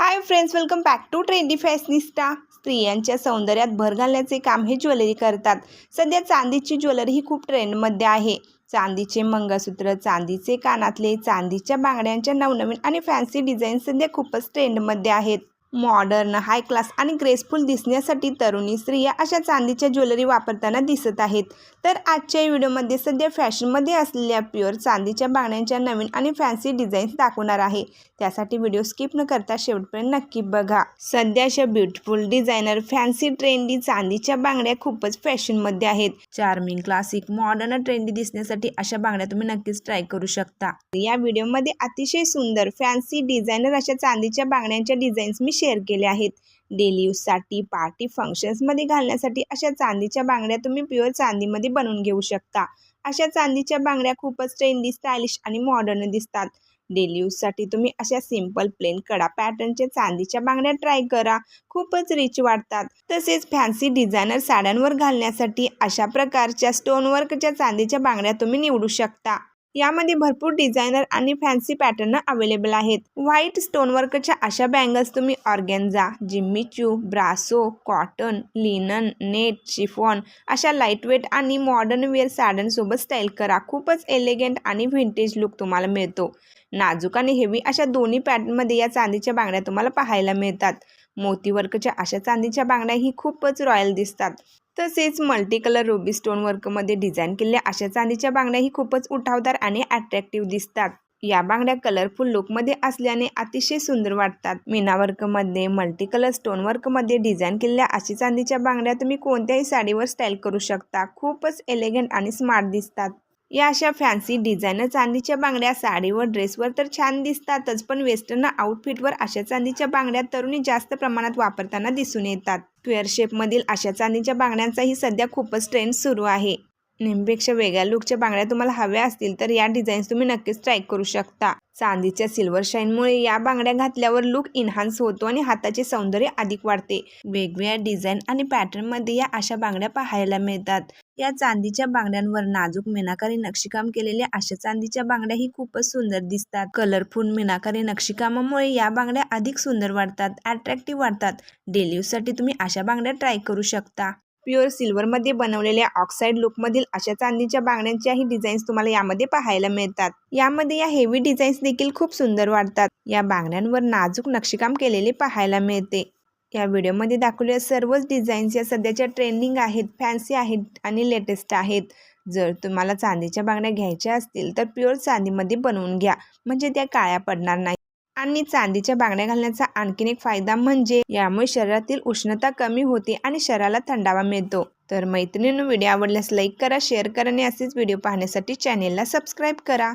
Hi friends welcome back to trendy fashionista स्त्रियांच्या सौंदर्यात भर घालण्याचे काम हे ज्वेलरी करतात. सध्या चांदीची ज्वेलरी ही खूप ट्रेंडमध्ये आहे. चांदीचे मंगळसूत्र चांदीचे कानातले चांदीच्या बांगड्यांच्या नवनवीन आणि फॅन्सी डिझाईन सध्या खूपच ट्रेंडमध्ये आहेत. मॉडर्न हाय क्लास आणि ग्रेसफुल दिसण्यासाठी तरुणी स्त्रिया अशा चांदीच्या ज्वेलरी वापरताना दिसत आहेत. तर आजच्या व्हिडिओमध्ये सध्या फॅशनमध्ये असलेल्या प्युअर चांदीच्या बांगड्यांच्या नवीन आणि फॅन्सी डिझाईन्स दाखवणार आहे. त्यासाठी व्हिडिओ स्किप न करता शेवटपर्यंत नक्की बघा. सध्या अशा ब्युटिफुल डिझायनर फॅन्सी ट्रेंडी चांदीच्या बांगड्या खूपच फॅशनमध्ये आहेत. चार्मिंग क्लासिक मॉडर्न ट्रेंडी दिसण्यासाठी अशा बांगड्या तुम्ही नक्कीच ट्राय करू शकता. या व्हिडिओमध्ये अतिशय सुंदर फॅन्सी डिझायनर अशा चांदीच्या बांगड्यांच्या डिझाईन्स मी शेअर केले आहेत. डेली यूजसाठी पार्टी फंक्शन्समध्ये घालण्यासाठी अशा चांदीच्या बांगड्या तुम्ही प्युअर चांदीमध्ये बनवून घेऊ शकता. अशा चांदीच्या बांगड्या खूपच ट्रेंडी स्टायलिश आणि मॉडर्न दिसतात. डेली यूजसाठी तुम्ही अशा सिंपल प्लेन कडा पॅटर्नच्या चांदीच्या बांगड्या ट्राय करा. खूपच रिच वाटतात. तसेच फॅन्सी डिझायनर साड्यांवर घालण्यासाठी अशा प्रकारच्या स्टोनवर्कच्या चांदीच्या बांगड्या तुम्ही निवडू शकता. यामध्ये भरपूर डिझायनर आणि फॅन्सी पॅटर्न अवेलेबल आहेत. व्हाईट स्टोनवर्कच्या अशा बँगल्स तुम्ही organza Jimmy Choo brasso cotton linen net chiffon अशा लाईटवेट आणि मॉडर्न वेअर साड्यांसोबत स्टाईल करा. खूपच एलिगंट आणि व्हिंटेज लुक तुम्हाला मिळतो. नाजूक आणि हेवी अशा दोन्ही पॅटर्नमध्ये या चांदीच्या बांगड्या तुम्हाला पाहायला मिळतात. मोतीवर्कच्या अशा चांदीच्या बांगड्या ही खूपच रॉयल दिसतात. तसेच मल्टी कलर रुबी स्टोन वर्कमध्ये डिझाईन केलेल्या अशा चांदीच्या बांगड्या ही खूपच उठावदार आणि अट्रॅक्टिव्ह दिसतात. या बांगड्या कलरफुल लुकमध्ये असल्याने अतिशय सुंदर वाटतात. मीना वर्कमध्ये मल्टी कलर स्टोन वर्कमध्ये डिझाईन केलेल्या अशी चांदीच्या बांगड्या तुम्ही कोणत्याही साडीवर स्टाईल करू शकता. खूपच एलिगंट आणि स्मार्ट दिसतात. या अशा फॅन्सी डिझायनर चांदीच्या बांगड्या साडीवर ड्रेसवर तर छान दिसतातच पण वेस्टर्न आउटफिटवर अशा चांदीच्या बांगड्या तरुणी जास्त प्रमाणात वापरताना दिसून येतात. स्क्वेअर शेपमधील अशा चांदीच्या बांगड्यांचाही सध्या खूपच ट्रेंड सुरू आहे. नेहमीपेक्षा वेगळ्या लुकच्या बांगड्या तुम्हाला हव्या असतील तर या डिझाईन्स तुम्ही नक्कीच ट्राय करू शकता. चांदीच्या सिल्वर शाईनमुळे या बांगड्या घातल्यावर लुक इन्हान्स होतो आणि हाताचे सौंदर्य अधिक वाढते. वेगवेगळ्या डिझाईन आणि पॅटर्नमध्ये या अशा बांगड्या पाहायला मिळतात. या चांदीच्या बांगड्यांवर नाजूक मीनाकारी नक्षीकाम केलेले अशा चांदीच्या बांगड्या ही खूपच सुंदर दिसतात. कलरफुल मीनाकारी नक्षीकामामुळे या बांगड्या अधिक सुंदर वाटतात अट्रॅक्टिव्ह वाटतात डेली यूजसाठी तुम्ही अशा बांगड्या ट्राय करू शकता. प्युअर सिल्वरमध्ये बनवलेल्या ऑक्साईड लुकमधील अशा चांदीच्या बांगड्यांच्याही डिझाईन्स तुम्हाला यामध्ये पाहायला मिळतात. यामध्ये या हेवी डिझाईन्स देखील खूप सुंदर वाटतात या बांगड्यांवर नाजूक नक्षीकाम केलेले पाहायला मिळते. या व्हिडिओमध्ये दाखवलेल्या सर्वच डिझाईन्स या सध्याच्या ट्रेंडिंग आहेत फॅन्सी आहेत आणि लेटेस्ट आहेत. जर तुम्हाला चांदीच्या बांगड्या घ्यायच्या असतील तर प्युअर चांदीमध्ये बनवून घ्या म्हणजे त्या काळ्या पडणार नाही. आणि चांदीच्या बांगड्या घालण्याचा आणखीन एक फायदा म्हणजे यामुळे शरीरातील उष्णता कमी होते आणि शरीराला थंडावा मिळतो. तर मैत्रिणीनं व्हिडिओ आवडल्यास लाईक करा शेअर करा आणि असेच व्हिडिओ पाहण्यासाठी चॅनेलला सबस्क्राईब करा.